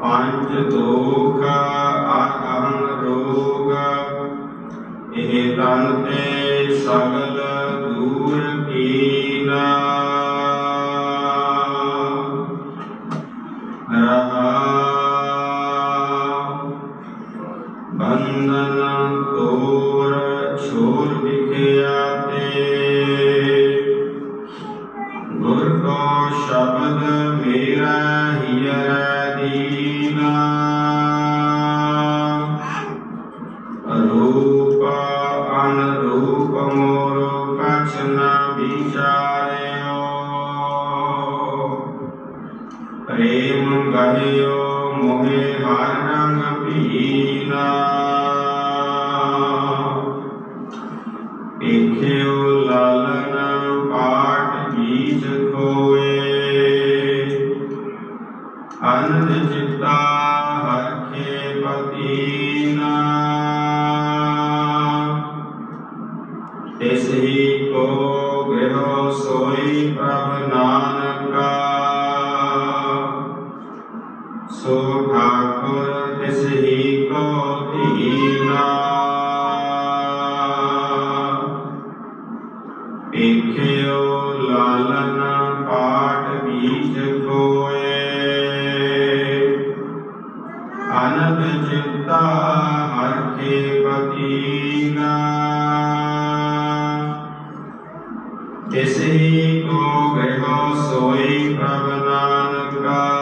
ਪੰਜ ਦੁਖ ਅਹੰ ਰੋਗ, ਇਹ ਤਨ ਤੇ ਸਗਲ ਦੂਰ ਕੀਨਾ। ਰਹਾ ਬੰਧਨ ਤੋਰ ਛੋਰ ਵਿਖਿਆ ਤੇ, ਗੁਰ ਕੋ ਸ਼ਬਦ ਮੇਰਾ ਹਿਯਰ ਦੀ ਮੋਰ ਕਛ ਨ ਵਿਚਾਰਿਓ ਪ੍ਰੇਮ ਗਹਿਓ ਮੋਹਿ ਹਰ ਰੰਗ ਪੀਨਾ ਦੇਖਿਓ ਲਾਲਨ ਪਾਟ ਬੀਜ ਖੋਏ ਅਨੰਦ ਕੋ ਗਿਓ ਸੋਈ ਪ੍ਰਭ ਨਾਨਕਾ। ਸੋ ਠਾਕੁਰ ਤਿਸ ਹੀ ਕੋ ਧੀਨਾ ਪੇਖਿਓ ਲਾਲਨ ਪਾਠ ਬੀਜ ਕੋਏ ਅਨੰਦ ਚਿੰਤਾ ਹਰ ਕੇ ਪਤੀਨਾ ਤਿਸ ਹੀ ਕੋ ਗਇਓ ਸੋਈ ਪ੍ਰਭ ਨਾਨਕਾ